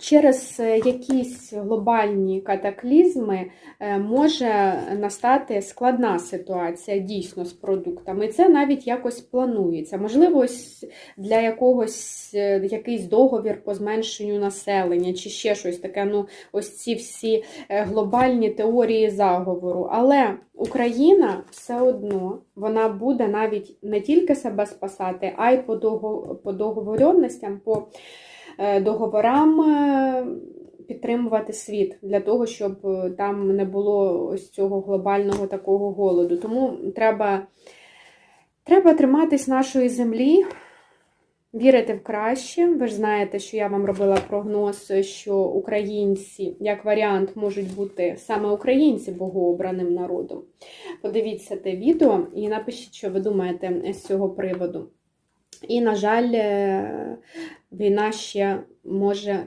через е, якісь глобальні катаклізми е, може настати складна ситуація дійсно з продуктами. Це навіть якось планується. Можливо, для якогось е, якийсь договір по зменшенню населення чи ще щось таке. Ну, ось ці всі глобальні теорії заговору. Але Україна все одно вона буде навіть не тільки себе спасати, а й по дого- по договоренностям, по договорам е, підтримувати світ для того, щоб е, там не було ось цього глобального такого голоду. Тому треба, треба триматись нашої землі. Вірити в краще. Ви ж знаєте, що я вам робила прогноз, що українці, як варіант, можуть бути саме українці богообраним народом. Подивіться те відео і напишіть, що ви думаєте з цього приводу. І, на жаль, е, війна ще може